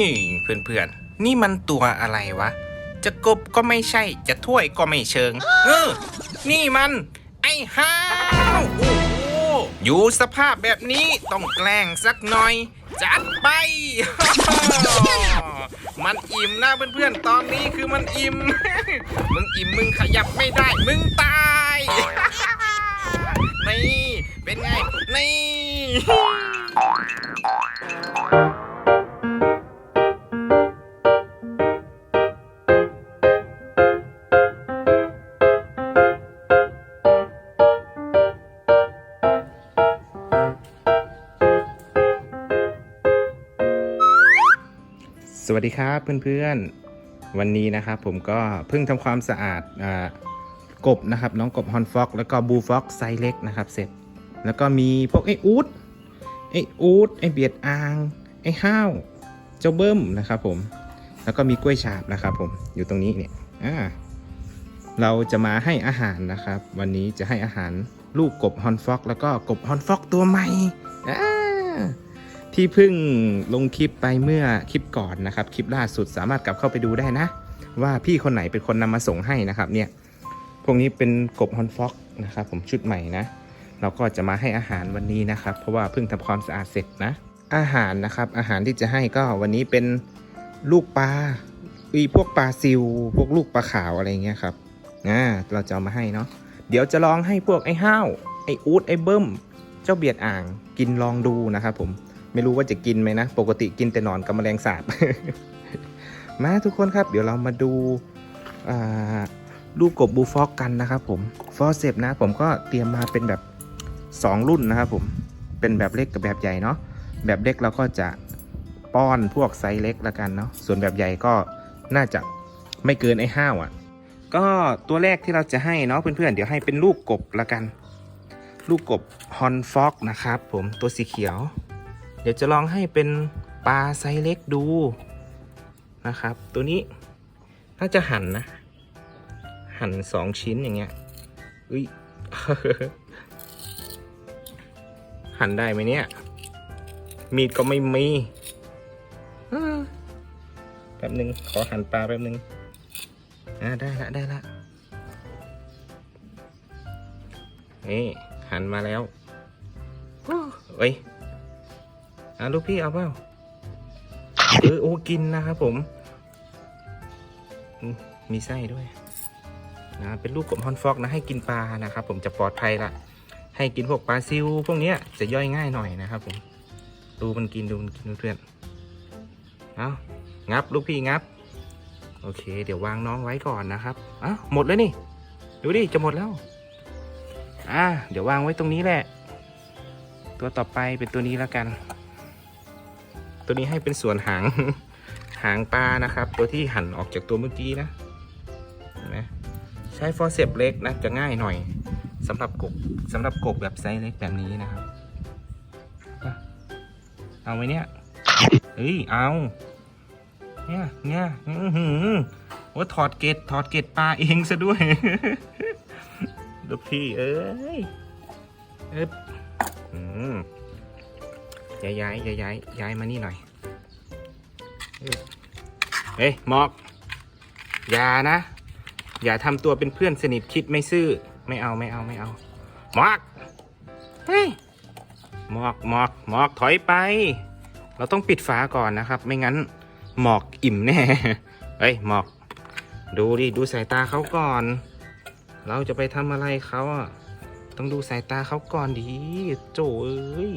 นี่เพื่อนๆ นี่มันตัวอะไรวะ จะกบก็ไม่ใช่ จะถ้วยก็ไม่เชิง เออ นี่มัน ไอ้ห้าวโอ้โหอยู่สภาพแบบนี้ต้องแกล้งสักหน่อย จัดไป มันอิ่มนะเพื่อนๆ ตอนนี้คือมันอิ่ม มึงอิ่มมึงขยับไม่ได้ มึงตาย นี่ เป็นไง นี่ ดีครับเพื่อนๆ วันนี้นะครับผมก็เพิ่งทำความสะอาดอกบนะครับ น้องกบฮอนฟ็อกแล้วก็บูฟ็อกไซส์เล็กนะครับเสร็จ แล้วก็มีพวกไอ้อูดไอ้อูดไอ้เบียดอ่างไอ้ห้าวเจ้าเบิ้มนะครับผม แล้วก็มีกล้วยฉาบนะครับผมอยู่ตรงนี้เนี่ยอ่าเราจะมาให้อาหารนะครับ วันนี้จะให้อาหารลูกกบฮอนฟ็อกแล้วก็กบฮอนฟ็อกตัวใหม่อ่า ที่เพิ่งลงคลิปไปเมื่อคลิปก่อนนะครับ คลิปล่าสุดสามารถกลับเข้าไปดูได้นะ ว่าพี่คนไหนเป็นคนนำมาส่งให้นะครับเนี่ยพวกนี้เป็นกบฮอนฟ็อกนะครับผมชุดใหม่นะ เราก็จะมาให้อาหารวันนี้นะครับ เพราะว่าเพิ่งทำความสะอาดเสร็จนะ อาหารนะครับอาหารที่จะให้ก็วันนี้เป็นลูกปลาอีพวกปลาซิว พวกลูกปลาขาวอะไรเงี้ยครับอ่าเราจะเอามาให้เนาะเดี๋ยวจะลองให้พวกไอ้ห้าวไอ้อูดไอ้เบิ้ม เจ้าเบียดอ่างกินลองดูนะครับผม ไม่รู้ว่าจะกินไหมนะ ปกติกินแต่หนอนกับแมลงสาบ มาทุกคนครับ เดี๋ยวเรามาดูลูกกบบูฟอกกันนะครับผม ฟอสเซปนะ ผมก็เตรียมมาเป็นแบบ 2 รุ่นนะครับผม เป็นแบบเล็กกับแบบใหญ่เนาะ แบบเล็กเราก็จะป้อนพวกไซส์เล็กละกันเนาะ ส่วนแบบใหญ่ก็น่าจะไม่เกินไอ้ห้าวอะ่ะ ก็ตัวแรกที่เราจะให้เนาะเพื่อนๆ เดี๋ยวให้เป็นลูกกบละกัน ลูกกบฮอนฟอกนะครับผมตัวสีเขียว เดี๋ยวจะลองให้เป็นปลาไซส์เล็กดูนะครับ ตัวนี้น่าจะหั่นนะ หั่นสองชิ้นอย่างเงี้ยอุ้ยหั่นได้ไหมเนี่ย มีดก็ไม่มีแป๊บหนึ่งขอหั่นปลาแป๊บหนึ่งอ่าได้ละได้ละนี่ หั่นมาแล้วอ้เอ้ย อะลูกพี่เอาเปล่าเออโอ้กินนะครับผม มีไส้ด้วยนะเป็นลูกกบฮอนฟอกนะให้กินปลานะครับผมจะปลอดภัยละให้กินพวกปลาซิวพวกเนี้ยจะย่อยง่ายหน่อยนะครับผมดูมันกินดูมันกินเพื่อนเอางับลูกพี่งับ โอเค เดี๋ยววางน้องไว้ก่อนนะครับอ้าวหมดแล้วนี่ ดูดิจะหมดแล้วอ่าเดี๋ยววางไว้ตรงนี้แหละ ตัวต่อไปเป็นตัวนี้แล้วกัน ตัวนี้ให้เป็นส่วนหาง หางปลานะครับ ตัวที่หั่นออกจากตัวเมื่อกี้นะนไหมใช้ฟอร์เซปเล็กนะจะง่ายหน่อยสำหรับกบสำหรับกบแบบไซส์เล็กแบบนี้นะครับ เอาไหมเนี่ยเฮ้ยเอาเนี่ยเนี่ยอือหือว่าถอดเกตถอดเกตปลาเองซะด้วยลูกพี่เอ้ยเอ๊บอืม ย้ายย้ายย้าย้ายย้ายมานี่หน่อยเฮ้ยหมอก อย่านะ อย่าทำตัวเป็นเพื่อนสนิทคิดไม่ซื่อ ไม่เอาไม่เอาไม่เอาหมอกเฮ้ยหมอกหมอกหมอกถอยไป เราต้องปิดฝาก่อนนะครับ ไม่งั้นหมอกอิ่มแน่เฮ้ยหมอก ดูดิดูสายตาเขาก่อน เราจะไปทำอะไรเขาอะต้องดูสายตาเขาก่อนดีโจเอ้ย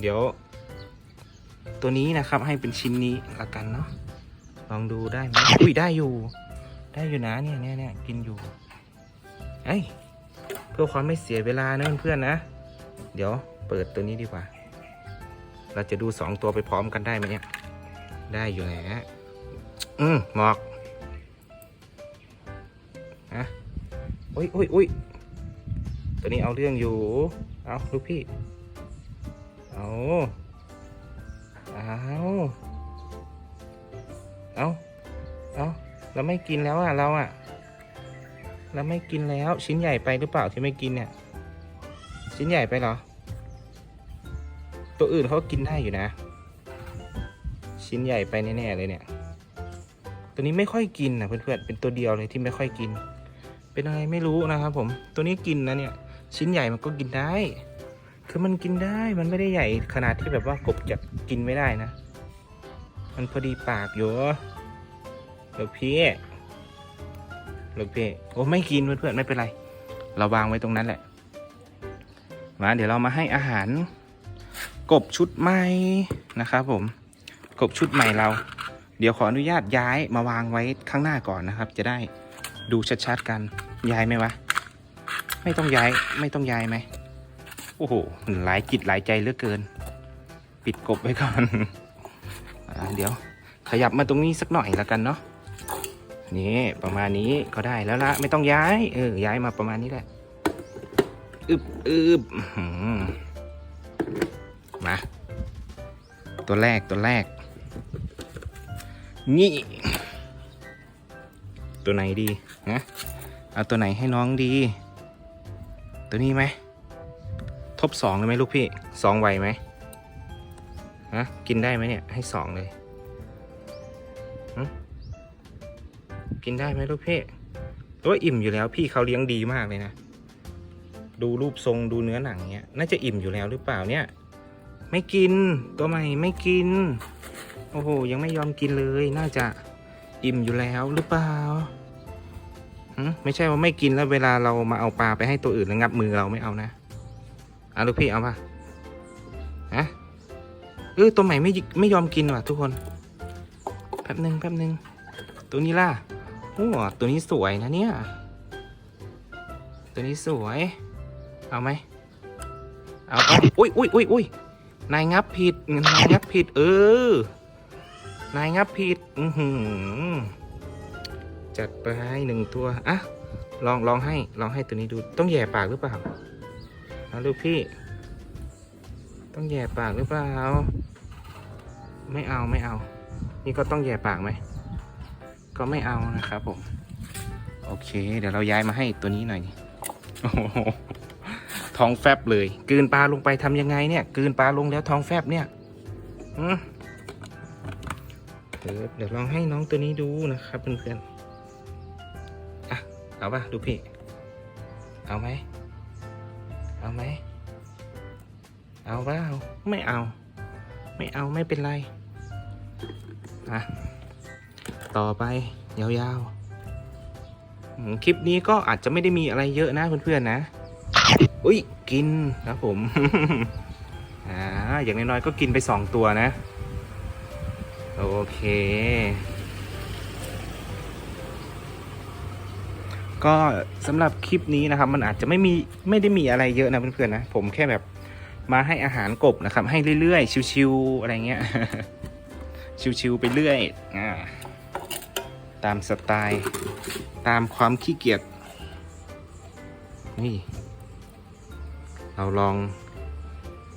เดี๋ยว ตัวนี้นะครับให้เป็นชิ้นนี้ละกันเนาะลองดูได้ไหมอุ้ยได้อยู่ ได้อยู่นะเนี่ยเนี่ยเนี่ยกินอยู่เอ้ยเพื่อความไม่เสียเวลานะเพื่อนๆนะ เดี๋ยวเปิดตัวนี้ดีกว่า เราจะดูสองตัวไปพร้อมกันได้ไหมเนี่ย ได้อยู่แหละอืมหมอกฮะอุ้ยอุ้ยอุ้ยตัวนี้เอาเรื่องอยู่ เอาลูกพี่ เอาเอาเอาเอาเราไม่กินแล้วอะเราอะ เราไม่กินแล้วชิ้นใหญ่ไปหรือเปล่าที่ไม่กินเนี่ย ชิ้นใหญ่ไปเหรอ ตัวอื่นเขากินได้อยู่นะ ชิ้นใหญ่ไปแน่ๆเลยเนี่ย ตัวนี้ไม่ค่อยกินนะเพื่อนๆเป็นตัวเดียวเลยที่ไม่ค่อยกิน เป็นอะไรไม่รู้นะครับผม ตัวนี้กินนะเนี่ย ชิ้นใหญ่มันก็กินได้ คือมันกินได้มันไม่ได้ใหญ่ขนาดที่แบบว่ากบจะกินไม่ได้นะ มันพอดีปากอยู่เดี๋ยวพี่เดี๋ยวพี่โอ้ไม่กินเพื่อนๆไม่เป็นไร เราวางไว้ตรงนั้นแหละ มาเดี๋ยวเรามาให้อาหาร กบชุดใหม่นะครับผม กบชุดใหม่เรา เดี๋ยวขออนุญาตย้ายมาวางไว้ข้างหน้าก่อนนะครับ จะได้ดูชัดๆกันย้ายไหมวะ ไม่ต้องย้ายไม่ต้องย้ายไหม โอ้โหหลายจิตหลายใจเหลือเกิน ปิดกบไว้ก่อนอเดี๋ยวขยับมาตรงนี้สักหน่อยแล้วกันเนาะนี่ประมาณนี้ก็ได้แล้วละไม่ต้องย้ายเออย้ายมาประมาณนี้แหละอึบอึบมาตัวแรกตัวแรก นี่ ตัวไหนดีฮะเอาตัวไหนให้น้องดี ตัวนี้ไหม ทบสองเลยไหมลูกพี่สองไหวไหมฮะกินได้ไหมเนี่ยให้สองเลยกินได้ไหมลูกพี่ตัวอิ่มอยู่แล้วพี่เขาเลี้ยงดีมากเลยนะ ดูรูปทรงดูเนื้อหนังเนี้ย น่าจะอิ่มอยู่แล้วหรือเปล่าเนี่ย ไม่กินตัวใหม่ไม่กิน โอ้โห ยังไม่ยอมกินเลย น่าจะอิ่มอยู่แล้วหรือเปล่าหึไม่ใช่ว่าไม่กินแล้วเวลาเรามาเอาปลาไปให้ตัวอื่นแล้วงับมือเราไม่เอานะ อาลูกพี่เอาปะฮะเออตัวใหม่ไม่ไม่ยอมกินว่ะทุกคน แป๊บหนึ่งแป๊บหนึ่งตัวนี้ล่ะโอ้ตัวนี้สวยนะเนี่ย ตัวนี้สวย เอาไหมเอาไปอุ้ยอุ้ยอุ้ยอุ้ยนายงับผิด นายงับผิด เออ นายงับผิดอือหือจัดไปหนึ่งตัว อะ ลองลองให้ ลองให้ตัวนี้ดู ต้องแย่ปากหรือเปล่า เอาลูกพี่ ต้องแย่ปากหรือเปล่า ไม่เอาไม่เอา นี่ก็ต้องแย่ปากไหม ก็ไม่เอานะครับผม โอเค เดี๋ยวเราย้ายมาให้ตัวนี้หน่อยโอ้โหท้องแฟบเลย กืนปลาลงไปทำยังไงเนี่ย กืนปลาลงแล้วท้องแฟบเนี่ยอืมเดี๋ยวเดี๋ยวลองให้น้องตัวนี้ดูนะครับเพื่อนๆ อะ เอาป่ะ ดูพี่ เอาไหม เอาไหม เอาเปล่าไม่เอา ไม่เอาไม่เป็นไรอะต่อไปยาวๆ คลิปนี้ก็อาจจะไม่ได้มีอะไรเยอะนะเพื่อนๆนะ อุ้ยกินครับผม อ่าอย่างน้อยๆก็กินไปสองตัวนะ โอเค ก็สำหรับคลิปนี้นะครับ มันอาจจะไม่มีไม่ได้มีอะไรเยอะนะเพื่อนๆนะผมแค่แบบมาให้อาหารกบนะครับ ให้เรื่อยๆชิวๆอะไรเงี้ยชิวๆไปเรื่อยอ่าตามสไตล์ตามความขี้เกียจนี่ เราลอง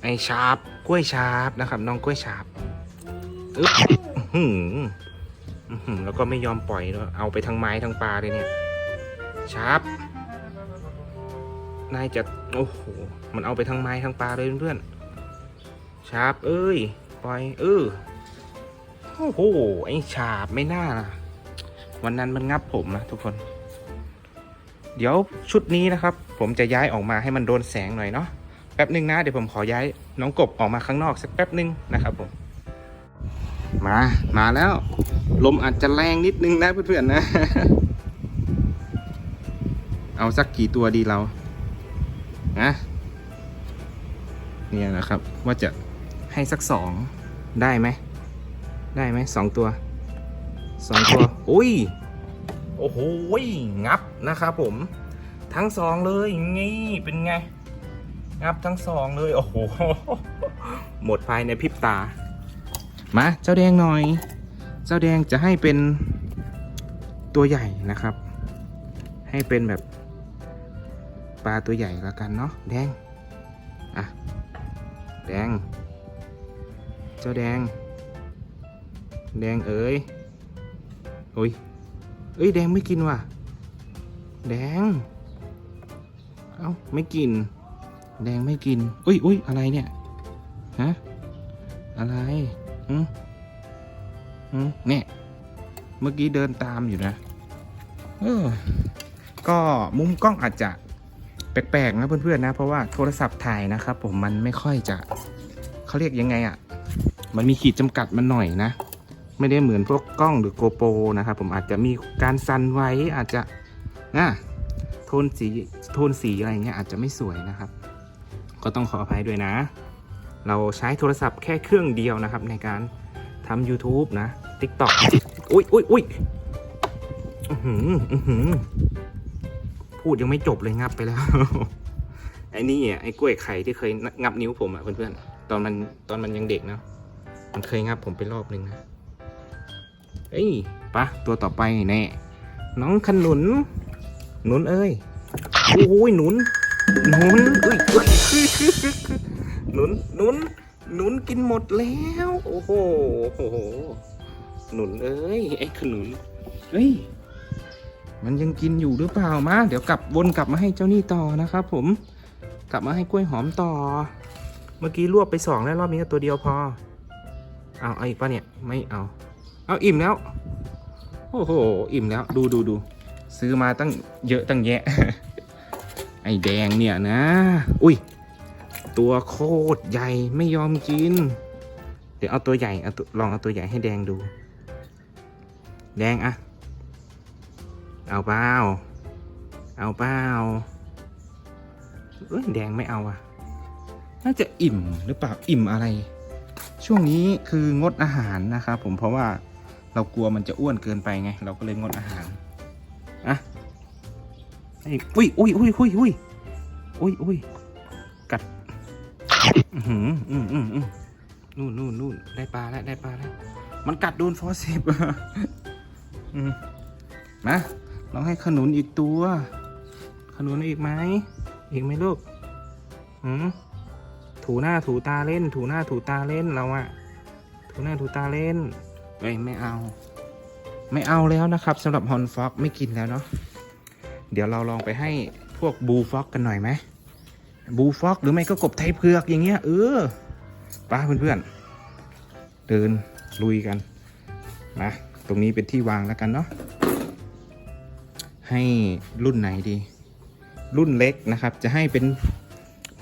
ไอชาร์ปกล้วยชาร์ปนะครับ น้องกล้วยชาร์ปอึ๊บหืออื้อหือแล้วก็ไม่ยอมปล่อยด้วเอาไปทั้งไม้ทั้งปลาเลยเนี่ย ชาร์ปนายจะโอ้โห มันเอาไปทั้งไม้ทั้งปลาเลยเพื่อนๆชาร์ปเอ้ย ปล่อย เออ โอ้โห ไอชาร์ปไม่น่านะวันนั้นมันงับผมนะทุกคน เดี๋ยวชุดนี้นะครับ ผมจะย้ายออกมาให้มันโดนแสงหน่อยเนาะ แป๊บหนึ่งนะ เดี๋ยวผมขอย้ายน้องกบออกมาข้างนอกสักแป๊บหนึ่งนะครับผม มา มาแล้ว ลมอาจจะแรงนิดนึงนะเพื่อนๆนะ เอาสักกี่ตัวดีเรานะเนี่ยนะครับ ว่าจะให้สักสองได้ไหม ได้ไหมสองตัวสองตัวอุ้ย โอ้โหงับนะครับผม ทั้งสองเลยงี้เป็นไง งับทั้งสองเลย โอ้โห หมดภายในพริบตา มาเจ้าแดงหน่อย เจ้าแดงจะให้เป็นตัวใหญ่นะครับ ให้เป็นแบบ ปลาตัวใหญ่แล้วกันเนาะแดง อะ แดง เจ้าแดง แดงเอ๋ยโอ้ยเอ้ยแดงไม่กินว่ะ แดง เอ้าไม่กิน แดงไม่กินอุ้ยอุ้ยอะไรเนี่ยฮะอะไรอืมอืมเนี่ยเมื่อกี้เดินตามอยู่นะเออก็มุมกล้องอาจจะ แปลกๆนะเพื่อนๆนะ เพราะว่าโทรศัพท์ถ่ายนะครับผมมันไม่ค่อยจะเขาเรียกยังไงอะ่ะ มันมีขีดจำกัดมันหน่อยนะ ไม่ได้เหมือนพวกกล้องหรือโกโปรนะครับผมอาจจะมีการสั่นไว้อาจจะนะโทนสีโทนสีอะไรเงี้ยอาจจะไม่สวยนะครับ ก็ต้องขออภัยด้วยนะ เราใช้โทรศัพท์แค่เครื่องเดียวนะครับ ในการทำ YouTube นะ TikTok อุ้ยอุ้ยอุ้ยอือหืออือหือ พูดยังไม่จบเลยงับไปแล้ว ไอ้นี่อะไอ้กล้วยไข่ที่เคยงับนิ้วผมอะเพื่อนๆตอนมันตอนมันยังเด็กเนาะมันเคยงับผมไปรอบนึงนะเอ้ยปะตัวต่อไปแน่น้องขนุน หนุนเอ้ยโอ้ยหนุนหนุนเอ้ยเอ้ยหนุนหนุนหนุนกินหมดแล้ว โอ้โหโอ้โหหนุนเอ้ยไอ้ขนุนเฮ้ย มันยังกินอยู่หรือเปล่ามาเดี๋ยวกลับวนกลับมาให้เจ้านี่ต่อนะครับผมกลับมาให้กล้วยหอมต่อ เมื่อกี้รวบไปสองแล้วรอบนี้ก็ตัวเดียวพอเอาเอาอีกปะเนี่ยไม่เอา เอาอิ่มแล้ว โอ้โหอิ่มแล้ว ดูดูดูซื้อมาตั้งเยอะตั้งแยะ ไอ้แดงเนี่ยนะ อุ้ยตัวโคตรใหญ่ไม่ยอมกิน เดี๋ยวเอาตัวใหญ่เอาลองเอาตัวใหญ่ให้แดงดู แดงอะ เอาเปล่าเอาเปล่าเอ้ยแดงไม่เอาอะน่าจะอิ่มหรือเปล่าอิ่มอะไร ช่วงนี้คืองดอาหารนะครับผมเพราะว่าเรากลัวมันจะอ้วนเกินไปไง เราก็เลยงดอาหารอะไอ้อุ้ยอุ้ยอุ้ยอุ้ยอุ้ยอุ้ยอุ้ยกัดอือหืออืมอืมอืมนู่นนู่นนู่นได้ปลาแล้วได้ปลาแล้วมันกัดโดนฟอสซิบอืมมา ลองให้ขนุนอีกตัว ขนุนอีกไหมอีกไหมลูกหืมถูหน้าถูตาเล่น ถูหน้าถูตาเล่นเราอะถูหน้าถูตาเล่นเอ้ยไม่เอา ไม่เอาแล้วนะครับสำหรับฮอนฟ็อกไม่กินแล้วเนาะเดี๋ยวเราลองไปให้พวกบูฟ็อกกันหน่อยไหมบูฟ็อกหรือไม่ก็กบไทยเผือกอย่างเงี้ยเออป้าเพื่อนๆเดินลุยกันมาตรงนี้เป็นที่วางแล้วกันเนาะ ให้รุ่นไหนดี รุ่นเล็กนะครับ จะให้เป็น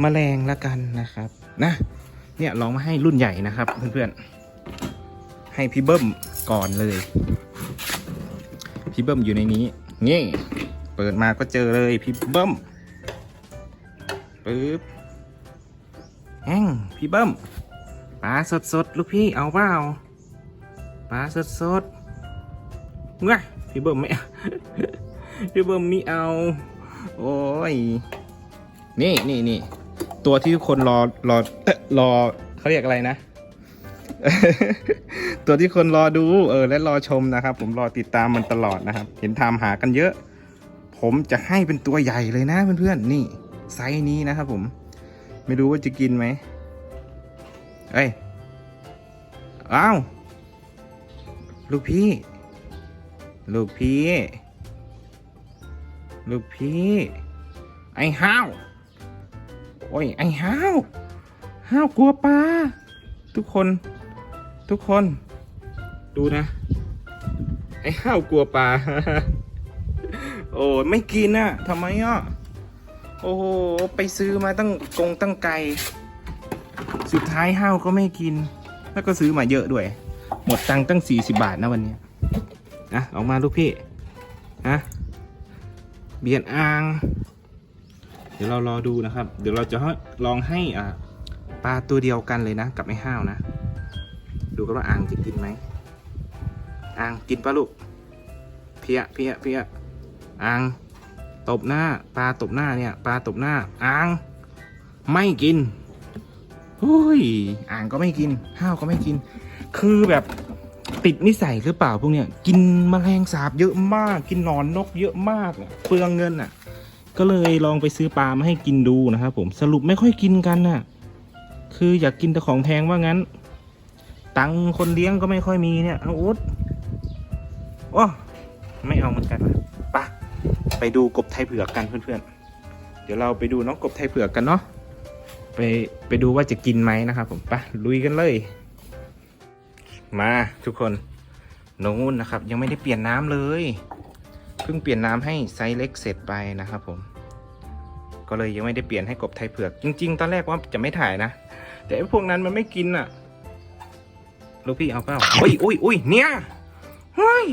แมลงละกันนะครับ นะเนี่ยลองมาให้รุ่นใหญ่นะครับ เพื่อนๆ ให้พี่เบิ้มก่อนเลย พี่เบิ้มอยู่ในนี้ นี่ เปิดมาก็เจอเลยพี่เบิ้มปึ๊บแองพี่เบิ้มปลาสดสดลูกพี่เอาเปล่าปลาสดสดๆเงยพี่เบิ้มไม่ พี่เบิ้มไม่เอา โอ้ย นี่นี่นี่ตัวที่ทุกคนรอรอเอ๊ะรอเขาเรียกอะไรนะ ตัวที่คนรอดูเออและรอชมนะครับ ผมรอติดตามมันตลอดนะครับ เห็นทามหากันเยอะ ผมจะให้เป็นตัวใหญ่เลยนะเพื่อนๆนี่ไซส์นี้นะครับผม ไม่รู้ว่าจะกินไหมเอ้ยอ้าว ลูกพี่ ลูกพี่ ลูกพี่ ไอ้ห้าว โอ้ย ไอ้ห้าว ห้าวกลัวปลา ทุกคน ทุกคน ดูนะ ไอ้ห้าวกลัวปลา โอ้ไม่กินอะทำไมอะ โอ้โห ไปซื้อมาตั้งกงตั้งไกล สุดท้ายห้าวก็ไม่กิน แล้วก็ซื้อมาเยอะด้วย หมดตังค์ตั้ง 40 บาทนะวันนี้ยอะออกมาลูกพี่อะ เบียนอ่าง เดี๋ยวเรารอดูนะครับ เดี๋ยวเราจะลองให้อ่าปลาตัวเดียวกันเลยนะ กับไอ้ห้าวนะ ดูกันว่าอ่างจะกินไหมอ่างกินปะลูก เพียเพียเพียอ่างตบหน้า ปลาตบหน้าเนี่ย ปลาตบหน้าอ่างไม่กินโอ้ยอ่างก็ไม่กิน ห้าวก็ไม่กิน คือแบบ ติดนิสัยหรือเปล่าพวกเนี้ยกินแมลงสาบเยอะมาก กินหนอนนกเยอะมากเปลืองเงินอะ ก็เลยลองไปซื้อปลามาให้กินดูนะครับผมสรุปไม่ค่อยกินกันน่ะ คืออยากกินแต่ของแพงว่างั้น ตังคนเลี้ยงก็ไม่ค่อยมีเนี่ยเอาอุดโอ้ไม่เอาเหมือนกันปะไปดูกบไทยเผือกกันเพื่อนๆ เดี๋ยวเราไปดูน้องกบไทยเผือกกันเนาะไปไปดูว่าจะกินไหมนะครับผมไปะลุยกันเลย มาทุกคนนู้นนะครับ ยังไม่ได้เปลี่ยนน้ำเลย เพิ่งเปลี่ยนน้ำให้ไซส์เล็กเสร็จไปนะครับผม ก็เลยยังไม่ได้เปลี่ยนให้กบไทยเผือก จริง ๆ ตอนแรกว่าจะไม่ถ่ายนะ แต่ไอ้พวกนั้นมันไม่กินอะลูกพี่เอาเปล่าอุ้ยอุ้ยอุ้ยเนี่ยเฮ้ย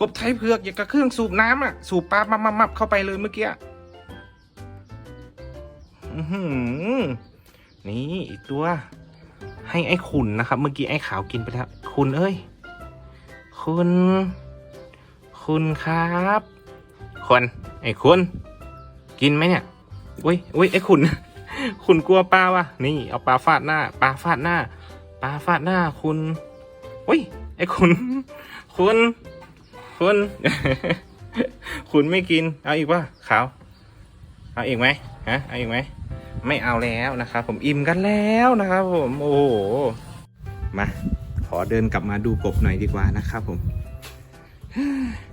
กบไทยเผือกอย่างกับเครื่องสูบน้ำอะ สูบปลามับมับมับเข้าไปเลยเมื่อกี้อือหือนี่อีกตัว ให้ไอ้ขุนนะครับ เมื่อกี้ไอ้ขาวกินไปแล้ว คุณเอ้ย คุณ คุณครับคนไอ้คุณ กินไหมเนี่ยอุ้ยอุ้ยไอ้ขุนคุณกลัวปลาวะนี่เอาปลาฟาดหน้าปลาฟาดหน้าปลาฟาดหน้าคุณอุ้ยไอ้คุณ คุณ คุณ คุณไม่กิน เอาอีกป่ะขาว เอาอีกไหมฮะเอาอีกไหมไม่เอาแล้วนะครับผมอิ่มกันแล้วนะครับผมโอ้โหมา ขอเดินกลับมาดูกบหน่อยดีกว่านะครับผม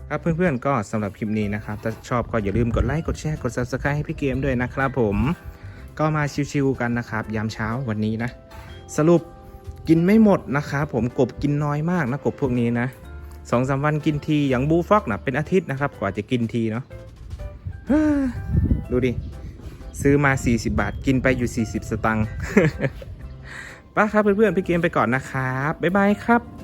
ครับเพื่อนๆก็สำหรับคลิปนี้นะครับ ถ้าชอบก็อย่าลืมกดไลค์กดแชร์กด subscribe ให้พี่เกมด้วยนะครับผมก็มาชิวๆกันนะครับยามเช้าวันนี้นะ สรุปกินไม่หมดนะครับผมกบกินน้อยมากนะกบพวกนี้นะสองสามวันกินทีอย่างบูฟอกนะเป็นอาทิตย์นะครับ กว่าจะกินทีเนาะดูดิ ซื้อมา 40 บาท กินไปอยู่ 40 สตังค์ ป่ะครับเพื่อนๆพี่เกมไปก่อนนะครับบ๊ายบายครับ